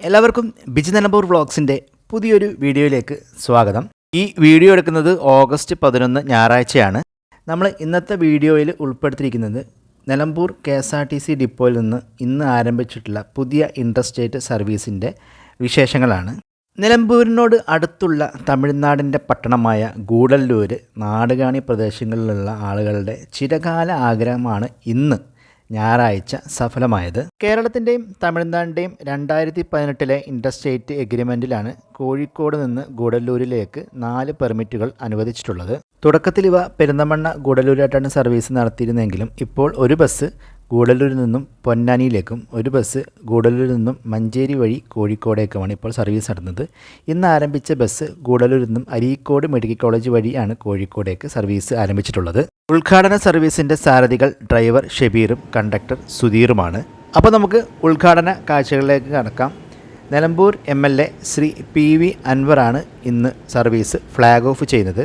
എല്ലാവർക്കും ബിജി നിലമ്പൂർ വ്ളോഗ്സിന്റെ പുതിയൊരു വീഡിയോയിലേക്ക് സ്വാഗതം. ഈ വീഡിയോ എടുക്കുന്നത് ഓഗസ്റ്റ് പതിനൊന്ന് ഞായറാഴ്ചയാണ്. നമ്മൾ ഇന്നത്തെ വീഡിയോയിൽ ഉൾപ്പെടുത്തിയിരിക്കുന്നത് Nilambur K S R T C ഡിപ്പോയിൽ നിന്ന് ഇന്ന് ആരംഭിച്ചിട്ടുള്ള പുതിയ ഇൻട്രസ്റ്റേറ്റ് സർവീസിന്റെ വിശേഷങ്ങളാണ്. നിലമ്പൂരിനോട് അടുത്തുള്ള തമിഴ്നാടിന്റെ പട്ടണമായ ഗൂഡല്ലൂര് നാടുകാണി പ്രദേശങ്ങളിലുള്ള ആളുകളുടെ ചിരകാല ആഗ്രഹമാണ് ഇന്ന് ഞായറാഴ്ച സഫലമായത്. കേരളത്തിന്റെയും തമിഴ്നാടിന്റെയും രണ്ടായിരത്തി പതിനെട്ടിലെ ഇൻഡർസ്റ്റേറ്റ് എഗ്രിമെന്റിലാണ് കോഴിക്കോട് നിന്ന് ഗൂഡല്ലൂരിലേക്ക് നാല് പെർമിറ്റുകൾ അനുവദിച്ചിട്ടുള്ളത്. തുടക്കത്തിൽ ഇവ പെരുന്തമണ്ണ ഗൂഡല്ലൂരായിട്ടാണ് സർവീസ് നടത്തിയിരുന്നെങ്കിലും ഇപ്പോൾ ഒരു ബസ് ഗൂഡല്ലൂരിൽ നിന്നും പൊന്നാനിയിലേക്കും ഒരു ബസ് ഗൂഡല്ലൂരിൽ നിന്നും മഞ്ചേരി വഴി കോഴിക്കോടേക്കുമാണ് ഇപ്പോൾ സർവീസ് നടന്നത്. ഇന്ന് ആരംഭിച്ച ബസ് ഗൂഡല്ലൂരിൽ നിന്നും അരീക്കോട് മെഡിക്കൽ കോളേജ് വഴിയാണ് കോഴിക്കോടേക്ക് സർവീസ് ആരംഭിച്ചിട്ടുള്ളത്. ഉദ്ഘാടന സർവീസിന്റെ സാരഥികൾ ഡ്രൈവർ ഷബീറും കണ്ടക്ടർ സുധീറുമാണ്. അപ്പോൾ നമുക്ക് ഉദ്ഘാടന കാഴ്ചകളിലേക്ക് കടക്കാം. Nilambur M L A Shri P V അൻവറാണ് ഇന്ന് സർവീസ് ഫ്ലാഗ് ഓഫ് ചെയ്യുന്നത്.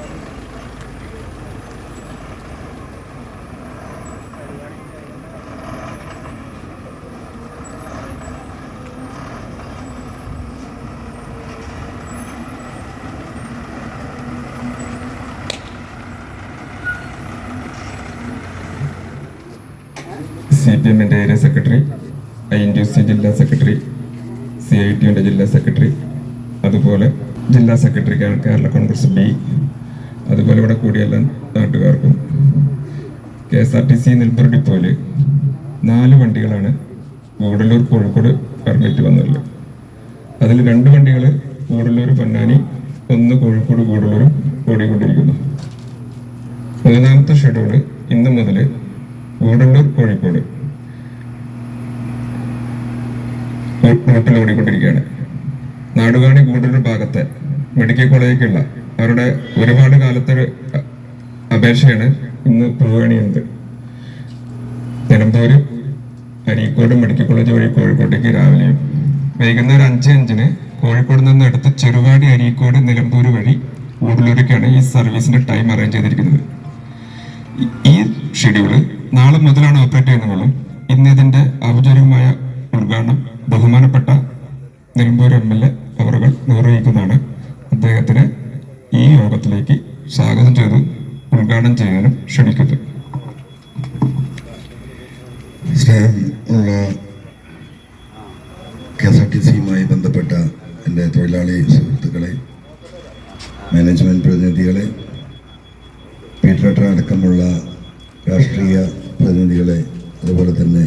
എമ്മിന്റെ area secretary I N T C ജില്ലാ സെക്രട്ടറി സി ഐ ടിയുടെ ജില്ലാ സെക്രട്ടറി അതുപോലെ ജില്ലാ സെക്രട്ടറി കേരള കോൺഗ്രസ് ബി. അതുപോലെ ഇവിടെ കൂടിയല്ല നാട്ടുകാർക്കും K S R T C Nilambur ഡിപ്പോയിൽ നാല് വണ്ടികളാണ് ഗൂഡല്ലൂർ കോഴിക്കോട് പെർമിറ്റ് വന്നത് അതിൽ രണ്ട് വണ്ടികൾ ഗൂഡല്ലൂർ പൊന്നാനി ഒന്ന് കോഴിക്കോട് ഗൂഡല്ലൂരും ഓടിക്കൊണ്ടിരിക്കുന്നു മൂന്നാമത്തെ ഷെഡ്യൂൾ ഇന്ന് മുതൽ ഗൂഡല്ലൂർ കോഴിക്കോട്. റൂട്ടിൽ ഓടിക്കൊണ്ടിരിക്കുകയാണ്. നാടുകാണി കൂടുതൽ ഭാഗത്തെ മെഡിക്കൽ കോളേജിലേക്കുള്ള അവരുടെ ഒരുപാട് കാലത്തെ അപേക്ഷയാണ് ഇന്ന് പ്രവേണിയുന്നത് നിലമ്പൂര് അരീക്കോട് മെഡിക്കൽ കോളേജ് വഴി കോഴിക്കോട്ടേക്ക് രാവിലെയും വൈകുന്നേരം അഞ്ച് അഞ്ചിന് കോഴിക്കോട് നിന്ന് എടുത്ത് ചെറുവാടി അരീക്കോട് നിലമ്പൂര് വഴി ഗൂഡല്ലൂരേക്കാണ് ഈ സർവീസിന്റെ ടൈം അറേഞ്ച് ചെയ്തിരിക്കുന്നത്. ഈ- ഷെഡ്യൂൾ നാളെ മുതലാണ് ഓപ്പറേറ്റ് ചെയ്യുന്നതുള്ളൂ ഇന്ന് ഇതിന്റെ ഔപചാരികമായ ഉദ്ഘാടനം ബഹുമാനപ്പെട്ട നിലമ്പൂർ എം എൽ എ അവറുകൾ നിർവഹിക്കുന്നതാണ് അദ്ദേഹത്തിന് ഈ യോഗത്തിലേക്ക് സ്വാഗതം ചെയ്ത് ഉദ്ഘാടനം ചെയ്യാനും ക്ഷണിക്കുന്നു. കെ എസ് ആർ ടി സിയുമായി ബന്ധപ്പെട്ട എന്റെ തൊഴിലാളി സുഹൃത്തുക്കളെ മാനേജ്മെന്റ് പ്രതിനിധികളെ പീറ്റർ അടക്കമുള്ള രാഷ്ട്രീയ പ്രതിനിധികളെ അതുപോലെ തന്നെ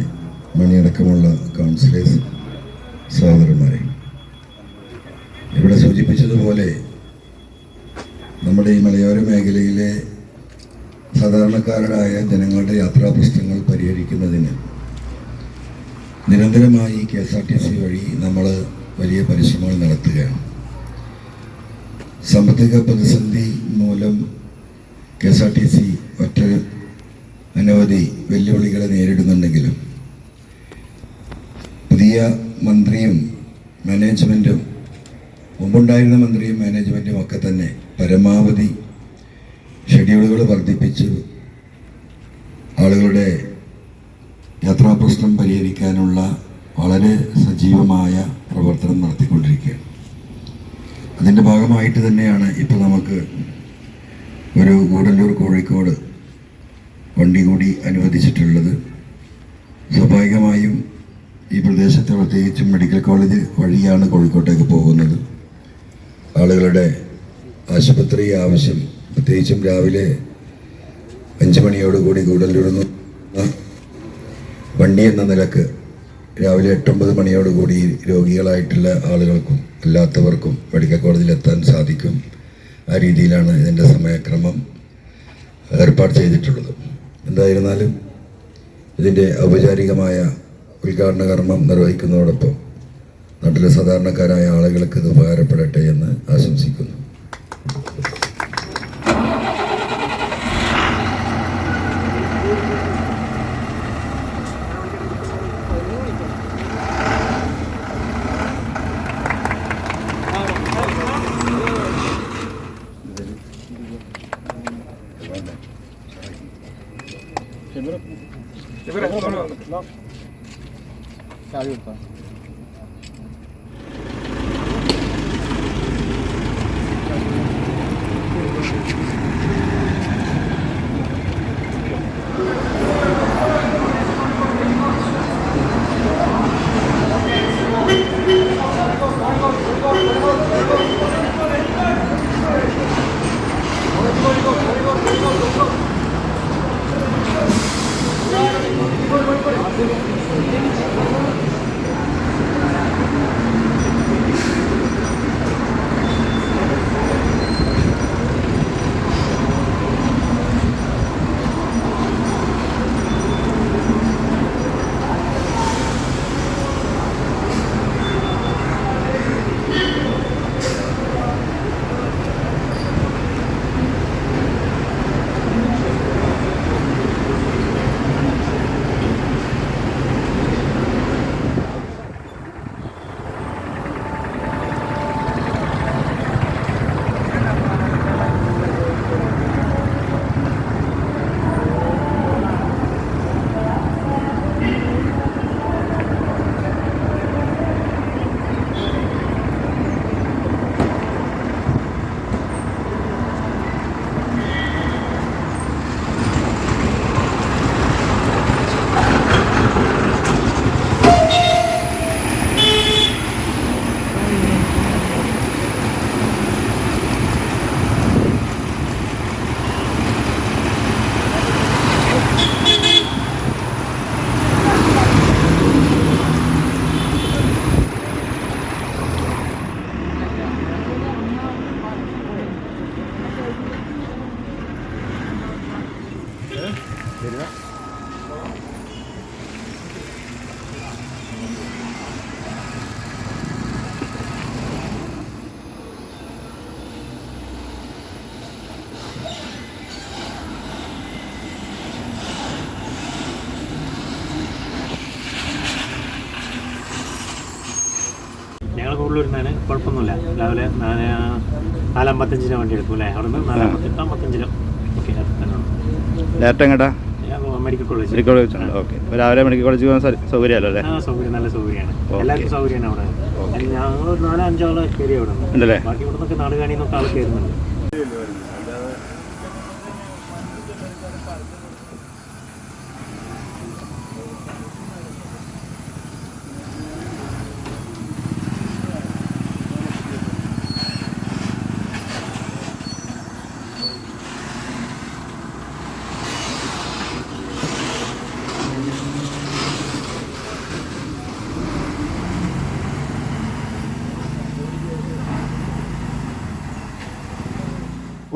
മണിയടക്കമുള്ള കൗൺസിലേഴ്സ് സഹോദരന്മാരെ ഇവിടെ സൂചിപ്പിച്ചതുപോലെ നമ്മുടെ ഈ മലയോര മേഖലയിലെ സാധാരണക്കാരായ ജനങ്ങളുടെ യാത്രാ പ്രശ്നങ്ങൾ പരിഹരിക്കുന്നതിന് നിരന്തരമായി K S R T C വഴി നമ്മൾ വലിയ പരിശ്രമങ്ങൾ നടത്തുകയാണ്. സാമ്പത്തിക പ്രതിസന്ധി മൂലം K S R T C ഒറ്റ അനവധി വെല്ലുവിളികളെ നേരിടുന്നുണ്ടെങ്കിലും പുതിയ മന്ത്രിയും മാനേജ്മെന്റും മുമ്പുണ്ടായിരുന്ന മന്ത്രിയും മാനേജ്മെന്റും ഒക്കെ തന്നെ പരമാവധി ഷെഡ്യൂളുകൾ വർദ്ധിപ്പിച്ച് ആളുകളുടെ യാത്രാ പ്രശ്നം പരിഹരിക്കാനുള്ള വളരെ സജീവമായ പ്രവർത്തനം നടത്തിക്കൊണ്ടിരിക്കുകയാണ്. അതിന്റെ ഭാഗമായിട്ട് തന്നെയാണ് ഇപ്പോൾ നമുക്ക് ഒരു ഗൂഡല്ലൂർ കോഴിക്കോട് വണ്ടി കൂടി അനുവദിച്ചിട്ടുള്ളത്. സ്വാഭാവികമായും ഈ പ്രദേശത്ത് പ്രത്യേകിച്ചും മെഡിക്കൽ കോളേജ് വഴിയാണ് കോഴിക്കോട്ടേക്ക് പോകുന്നത്. ആളുകളുടെ ആശുപത്രി ആവശ്യം പ്രത്യേകിച്ചും രാവിലെ അഞ്ച് മണിയോടുകൂടി കൂടലിടുന്നു വണ്ടി എന്ന നിലയ്ക്ക് രാവിലെ എട്ടൊമ്പത് മണിയോടുകൂടി രോഗികളായിട്ടുള്ള ആളുകൾക്കും അല്ലാത്തവർക്കും മെഡിക്കൽ കോളേജിൽ എത്താൻ സാധിക്കും. ആ രീതിയിലാണ് ഇതിന്റെ സമയക്രമം ഏർപ്പാട് ചെയ്തിട്ടുള്ളത്. എന്തായിരുന്നാലും ഇതിന്റെ ഔപചാരികമായ ഉദ്ഘാടന കർമ്മം നിർവഹിക്കുന്നതോടൊപ്പം നാട്ടിലെ സാധാരണക്കാരായ ആളുകൾക്ക് ഇത് ഉപകാരപ്പെടട്ടെ എന്ന് ആശംസിക്കുന്നു. ഞങ്ങൾ കൂടുതലൂരിന്നാണ് കുഴപ്പമൊന്നുമില്ല. രാവിലെ നാല് നാലമ്പത്തഞ്ചിന് വണ്ടി എടുക്കും അല്ലേ? അവിടെ നിന്ന് നാലമ്പത്തെട്ട് അമ്പത്തഞ്ചിന് ഓക്കെ ഡയറക്റ്റ് എങ്ങോട്ടാ? മെഡിക്കൽ കോളേജ് മെഡിക്കൽ കോളേജ് ഉണ്ട് ഓക്കെ. അപ്പോൾ രാവിലെ മെഡിക്കൽ കോളേജ് പോകാൻ സൗകര്യമല്ലോ അല്ലേ? സൗകര്യം നല്ല സൗകര്യമാണ്. എല്ലാവർക്കും സൗകര്യമാണ് അവിടെ. ഞങ്ങൾ നാലഞ്ചാളെ നാലോ അഞ്ചോ ആളെ കയറി അവിടെ ഉണ്ടല്ലേ? ബാക്കി ഇവിടെ നിന്നൊക്കെ നാട് കാണി നിന്നൊക്കെ ആൾ കയറുന്നുണ്ട്.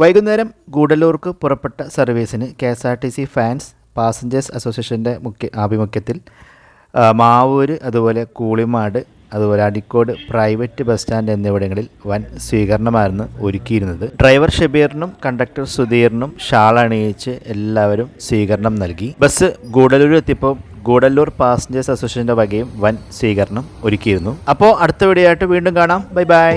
വൈകുന്നേരം ഗൂഡല്ലൂർക്ക് പുറപ്പെട്ട സർവീസിന് K S R T C fans passengers അസോസിയേഷന്റെ മുഖ്യ ആഭിമുഖ്യത്തിൽ മാവൂര് അതുപോലെ കൂളിമാട് അതുപോലെ അടിക്കോട് പ്രൈവറ്റ് ബസ് സ്റ്റാൻഡ് എന്നിവിടങ്ങളിൽ വൻ സ്വീകരണമായിരുന്നു ഒരുക്കിയിരുന്നത്. ഡ്രൈവർ ഷബീറിനും കണ്ടക്ടർ സുധീറിനും ഷാൾ അണിയിച്ച് എല്ലാവരും സ്വീകരണം നൽകി. ബസ് ഗൂഡല്ലൂർ എത്തിയപ്പോൾ ഗൂഡല്ലൂർ പാസഞ്ചേഴ്സ് അസോസിയേഷന്റെ വകയും വൻ സ്വീകരണം ഒരുക്കിയിരുന്നു. അപ്പോൾ അടുത്ത വീഡിയോ ആയിട്ട് വീണ്ടും കാണാം. Bye bye.